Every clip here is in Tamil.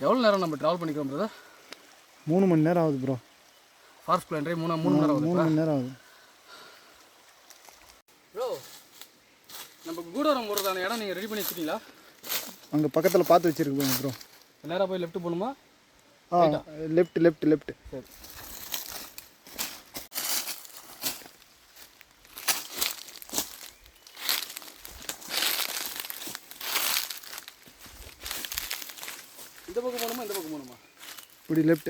எவ்வளோ நேரம் நம்ம ட்ராவல் பண்ணிக்கிறோம் பிரதர் மூணு மணி நேரம் ஆகுது ப்ரோ ஃபாரஸ்ட் பிளான் ட்ரைவ் மூணு மூணு மணி நேரம் மூணு மணி நேரம் ஆகுது. ப்ரோ நம்ம கூடவரம் போகிறதான இடம் நீங்கள் ரெடி பண்ணி வச்சிட்டீங்களா அங்கே பக்கத்தில் பார்த்து வச்சுருக்கோம் ப்ரோ நேராக போய் லெஃப்ட் போகணுமா? ஆ லெஃப்ட் லெஃப்ட் லெஃப்ட் சரி இந்த பக்கம் போகணுமா இந்த பக்கம் போகணுமா இப்படி லெஃப்ட்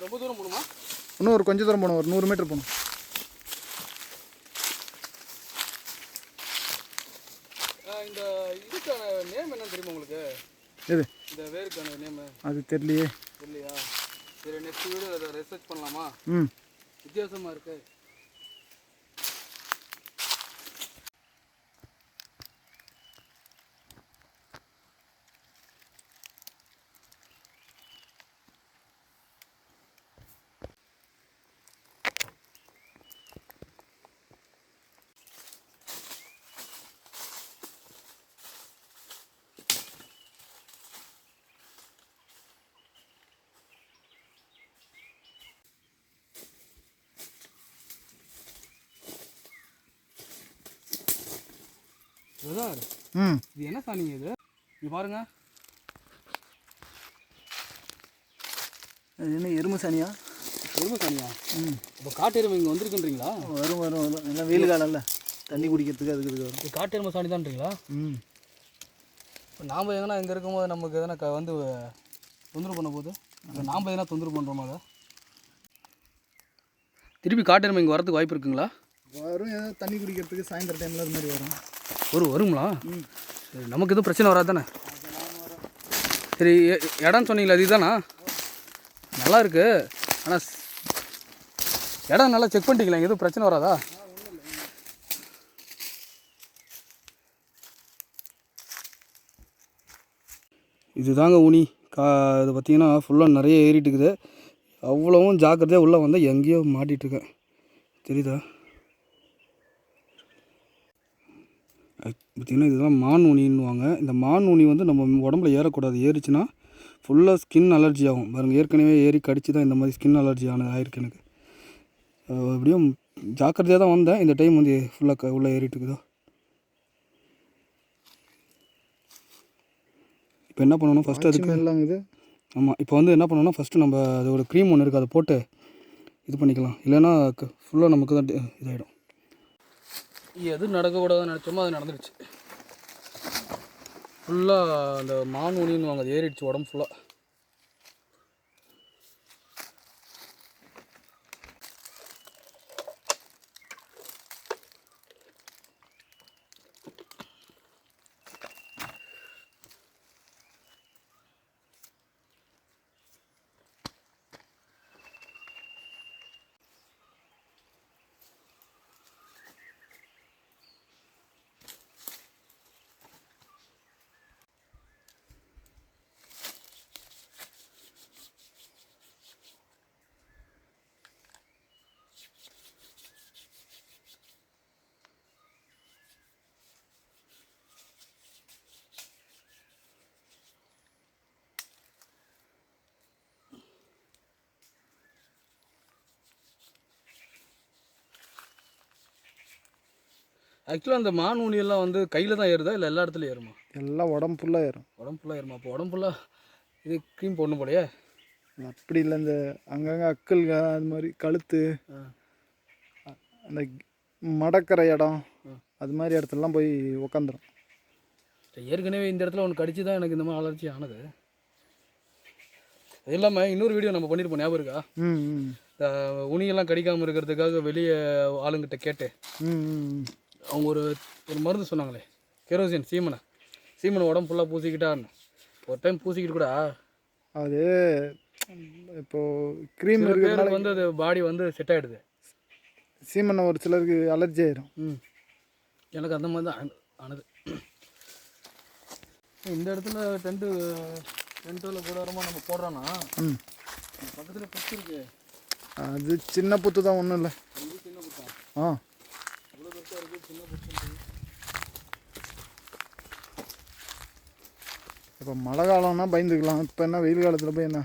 ரொம்ப தூரம் போகணுமா இன்னும் ஒரு கொஞ்சம் தூரம் போகணும் ஒரு நூறு மீட்டர் போகணும். இந்த இதுக்கான நேம் என்னன்னு தெரியுமா உங்களுக்கு? எது? இந்த வேருக்கான நேம் அது தெரியலையே. இல்லையா சரி நெக்ஸ்ட் வீடியோ அதை ரிசர்ச் பண்ணலாமா? ம். வித்தியாசமா இருக்கு. பிரதர் ம். இது என்ன சாணிங்க இது? இது பாருங்க. அது என்ன எருமை சாணியா? எருமை சாணியா? ம். இப்போ காட்டு எருமை இங்கே வந்திருக்குன்றீங்களா? வரும் வரும் வரும். எல்லாம் வெயில் காலம்ல. தண்ணி குடிக்கிறதுக்கு அதுக்கு இதுக்கு வரும். இது காட்டு எருமை சாணி தான்றீங்களா ம். இப்போ நாம் எதனா இங்கே இருக்கும்போது நமக்கு எதனா க வந்து தொந்தரவு பண்ண இப்போ நாம் எதனா தொந்தரவு பண்ணுறோமா அதை? திருப்பி காட்டு எருமை இங்கே வரதுக்கு வாய்ப்பு இருக்குங்களா? வரும் ஏதோ தண்ணி குடிக்கிறதுக்கு சாயந்தர டைமில் அது மாதிரி வரும். ஒரு வருங்களா? நமக்கு எதுவும் பிரச்சனை வராது தானே சரி இடம் சொன்னீங்களா இதுதானா நல்லா இருக்கு. ஆனால் இடம் நல்லா செக் பண்ணிட்டீங்களா எதுவும் பிரச்சனை வராதா? இதுதாங்க உனி கா இது பார்த்தீங்கன்னா ஃபுல்லாக நிறைய ஏறிட்டு இருக்குது. அவ்வளவும் ஜாக்கிரதையாக உள்ளே வந்தால் எங்கேயோ மாட்டிட்டு இருக்கேன். தெரியுதா? பார்த்திங்கன்னா இதெல்லாம் மான் ஊனின்னுவாங்க இந்த மான் ஊனி வந்து நம்ம உடம்புல ஏறக்கூடாது. ஏறிச்சுன்னா ஃபுல்லாக ஸ்கின் அலர்ஜி ஆகும். பாருங்கள் ஏற்கனவே ஏறி கடிச்சு தான் இந்த மாதிரி ஸ்கின் அலர்ஜி ஆனது ஆயிருக்கு எனக்கு. எப்படியும் ஜாக்கிரதையாக தான் வந்தேன். இந்த டைம் வந்து ஃபுல்லாக உள்ளே ஏறிட்டு இருக்குதோ. இப்போ என்ன பண்ணணும்? ஃபஸ்ட்டு அதுக்கு இது? ஆமாம் இப்போ வந்து என்ன பண்ணணும்னா ஃபஸ்ட்டு நம்ம அதோட க்ரீம் ஒன்று இருக்குது அதை போட்டு இது பண்ணிக்கலாம். இல்லைன்னா ஃபுல்லாக நமக்கு தான் இதாயிடும் எது நடக்கக்கூடாதுன்னு நினச்சோமோ அது நடந்துடுச்சு. ஃபுல்லாக அந்த மான் வாங்க அது ஏறிடுச்சு உடம்பு ஃபுல்லாக ஆக்சுவலாக அந்த மான் எல்லாம் வந்து கையில் தான் ஏறுதா? இல்லை எல்லா இடத்துலையும் ஏறுமா? எல்லாம் உடம்பு ஃபுல்லாக ஏறும். உடம்பு ஃபுல்லாக ஏறுமா? அப்போ உடம்பு ஃபுல்லாக இது க்ரீம் போடணும் போலயே. அப்படி இல்லை இந்த அங்கங்கே அக்கல்க அது மாதிரி கழுத்து அந்த மடக்கிற இடம் அது மாதிரி இடத்துலலாம் போய் உக்காந்துரும். ஏற்கனவே இந்த இடத்துல ஒன்று கடிச்சு தான் எனக்கு இந்த மாதிரி அலர்ஜி ஆனது. அது இல்லாமல் இன்னொரு வீடியோ நம்ம பண்ணியிருப்போம் ஞாபகம் இருக்கா? ம் உனியெல்லாம் கடிக்காமல் இருக்கிறதுக்காக வெளியே ஆளுங்கிட்ட கேட்டு அவங்க ஒரு ஒரு மருந்து சொன்னாங்களே கெரோசின் சீமனை. சீமனை உடம்பு ஃபுல்லாக பூசிக்கிட்டான்னு. ஒரு டைம் பூசிக்கிட்டு கூட. அது இப்போ க்ரீம் பேருக்கு வந்து அது பாடி வந்து செட் ஆகிடுது சீமெண்ணை ஒரு சிலருக்கு அலர்ஜி ஆயிரும். ம். எனக்கு அந்த மாதிரி தான் ஆன- ஆனது. இந்த இடத்துல டென்ட்டு டென்ட்டில் கூடாரமாக நம்ம போடுறோன்னா ம். பக்கத்தில் புத்து இருக்கு. அது சின்ன புத்து தான் ஒன்றும் இல்லை சின்ன புத்தா? ஆ இவ்வளோ பெருசாக இருக்குது சின்ன புத்து இப்போ மழை காலம்னா பயந்துக்கலாம். இப்போ என்ன வெயில் காலத்தில் போய் என்ன?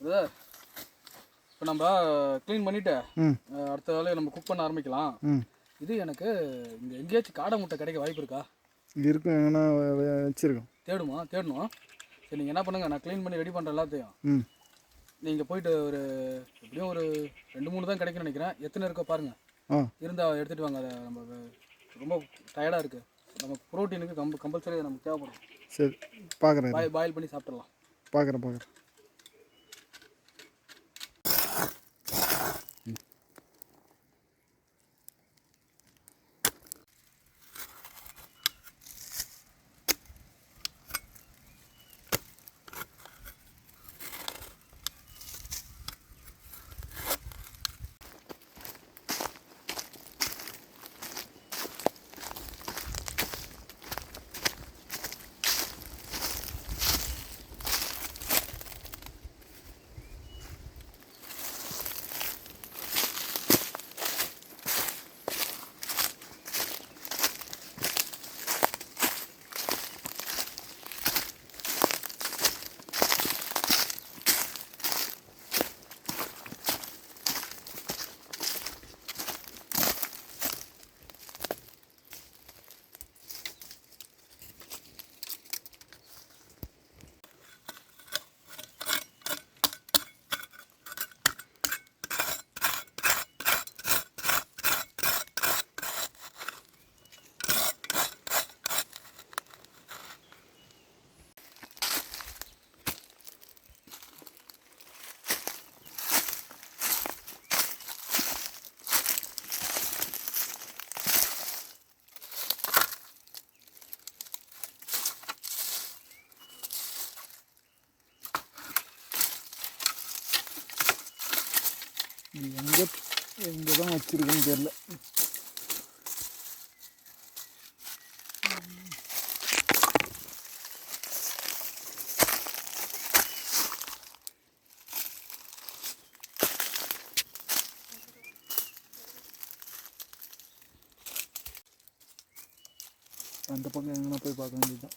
பிரதர் இப்போ நம்ம க்ளீன் பண்ணிட்டு அஹ், அடுத்த வேலையை நம்ம குக் பண்ண ஆரம்பிக்கலாம். இது எனக்கு இங்கே எங்கேயாச்சும் காடை முட்டை கிடைக்க வாய்ப்பு இருக்கா? இருக்கும் எங்கன்னா வச்சுருக்கோம். தேடுமா? தேடணும். சரி நீங்கள் என்ன பண்ணுங்க? நான் க்ளீன் பண்ணி ரெடி பண்ணுற எல்லாத்தையும். நீங்கள் போயிட்டு ஒரு எப்படியும் ஒரு ரெண்டு மூணு தான் கிடைக்கும்னு நினைக்கிறேன். எத்தனை இருக்கோ பாருங்கள் இருந்தால் எடுத்துகிட்டு வாங்க. அதை நம்ம ரொம்ப டயர்டாக இருக்குது நமக்கு ப்ரோட்டீனுக்கு கம்ப கம்பல்சரி நமக்கு தேவைப்படும். சரி பார்க்குறேன் பாய் பாயில் பண்ணி சாப்பிட்றலாம் பார்க்குறேன் பார்க்குறேன் எங்கே எங்கே தான் வச்சுருக்குன்னு தெரில அந்த பக்கம் எங்கன்னா போய் பார்க்க வேண்டியதுதான்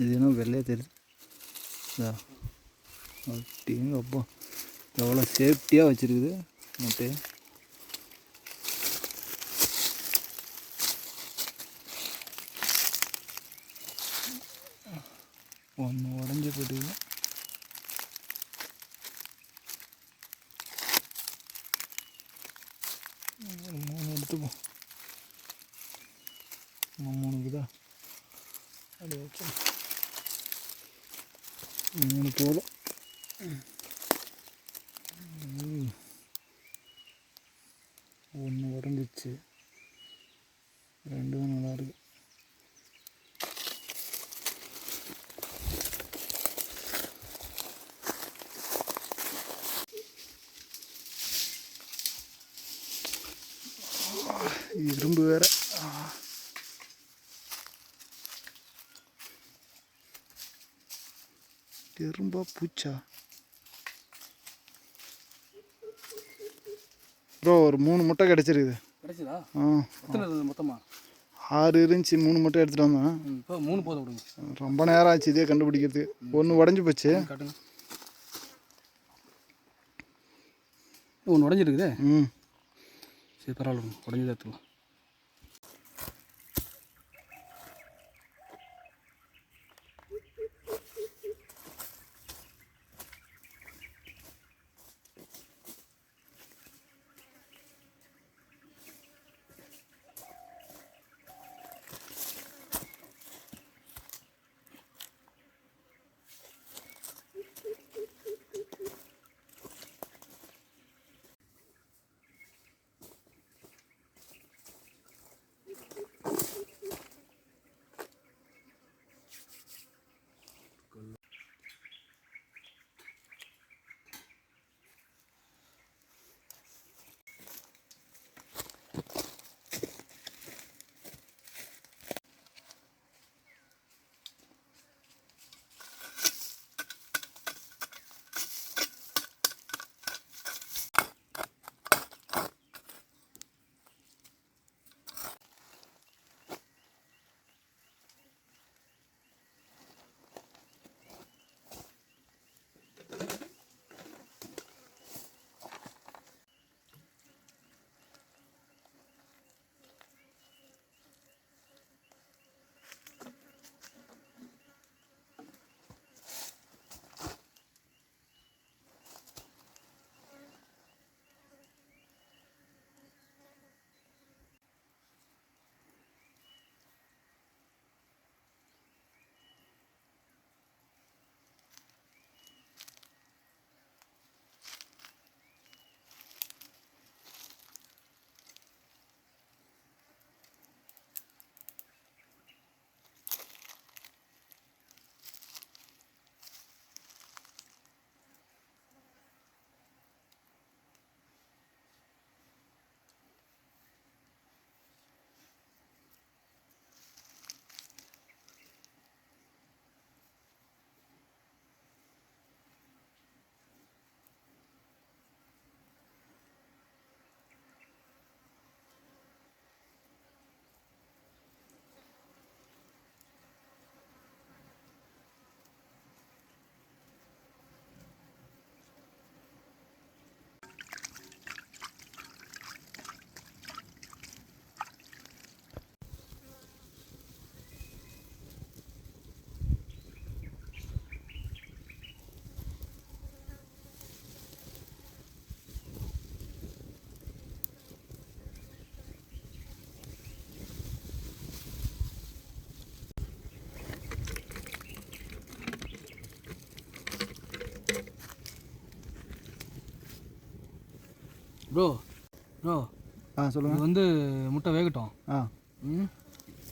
இது என்ன வெள்ளையாக தெரியுது இதா அப்படிங்க அப்பா எவ்வளோ சேஃப்டியாக வச்சுருக்குது முட்டையை ஒன்று உடஞ்சி போட்டுக்குது மூணு எடுத்துப்போம் இன்னும் மூணு இருக்குதா அப்படி வைக்கலாம் மூணு போதும் ஒன்று உடஞ்சிச்சு ரெண்டும் நல்லா இருக்கு இரும்பு வேற. எறும்பா பூச்சா? ப்ரோ ஒரு மூணு முட்டை கிடச்சிருக்குது. கிடைச்சதா? ஆ. எத்தனை இருந்தது மொத்தமா? ஆறு இருந்துச்சு மூணு முட்டை எடுத்துகிட்டு வந்தேன். இப்போ மூணு போதும் விடுங்க ரொம்ப நேரம் ஆச்சு இதே கண்டுபிடிக்கிறதுக்கு. ஒன்று உடஞ்சி போச்சு. காட்டுங்க. ஒன்று உடஞ்சிருக்குதே? ம். சரி பரவாயில்ல உடஞ்சி எடுத்துக்கலாம். ப்ரோ ப்ரோ ஆ சொல்லுங்கள் வந்து முட்டை வேகட்டும். ஆ. ம்?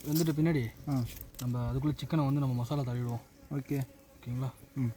வெந்துட்டு பின்னாடி ஆ. நம்ம அதுக்குள்ளே சிக்கனை வந்து நம்ம மசாலா தள்ளிடுவோம். ஓகே. ஓகேங்களா? ம்.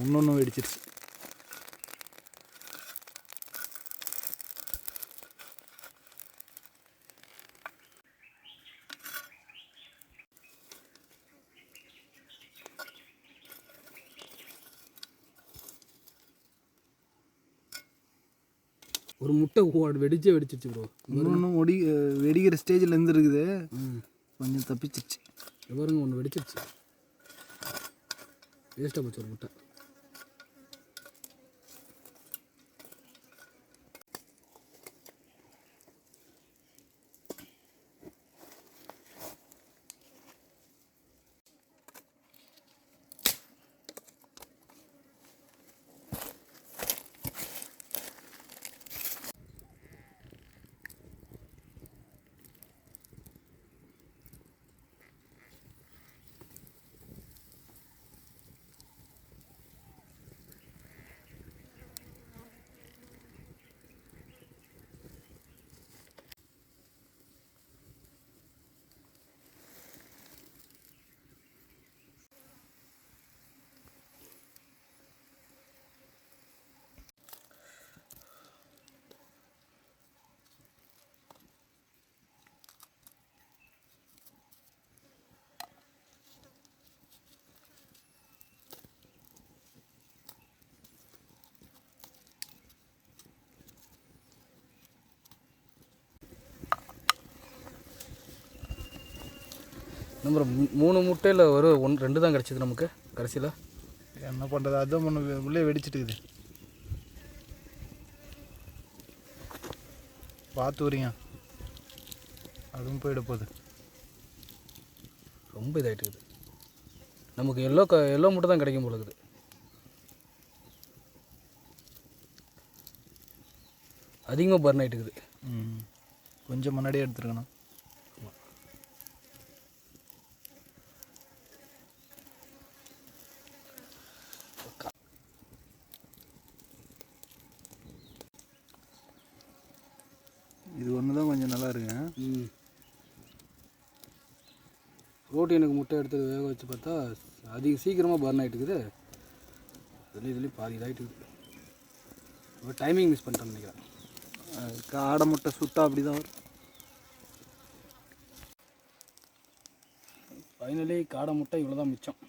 இன்னொன்று வெடிச்சிருச்சு. ஒரு முட்டை வெடிச்சே வெடிச்சிருச்சு ப்ரோ இன்னொன்று ஒடி வெடிக்கிற ஸ்டேஜில் இருந்து இருக்குது ம். கொஞ்சம் தப்பிச்சிருச்சு. இது பாருங்க ஒன்று வெடிச்சிருச்சு. வேஸ்ட்டாக போச்சு ஒரு முட்டை. நம்பர் மூணு முட்டையில் ஒரு ஒன் ரெண்டு தான் கிடச்சிது நமக்கு கடைசியில். என்ன பண்ணுறது அதுவும் ஒன்று உள்ளே வெடிச்சிட்டுக்குது. பார்த்து வரீங்க அதுவும் போயிட போகுது. ரொம்ப இதாகிட்டுக்குது நமக்கு எல்லோ க எல்லோ முட்டை தான் கிடைக்கும் போல இருக்குது. அதிகமாக பர்ன் ஆகிட்டுக்குது கொஞ்சம் முன்னாடியே எடுத்துருக்கணும் இது ஒன்று தான் கொஞ்சம் நல்லா இருக்குங்க ம் ப்ரோட்டீனுக்கு முட்டை எடுத்து வேக வச்சு பார்த்தா அதிக சீக்கிரமாக பர்ன் ஆகிட்டுக்குது இதுலேயும் இதுலேயும் பாதி இதாகிட்டுக்குது இப்போ டைமிங் மிஸ் பண்ணிட்டேன்னு நினைக்கிறேன். காடை முட்டை சுட்டா அப்படி தான் வரும். ஃபைனலி காடை முட்டை இவ்வளோ தான் மிச்சம்.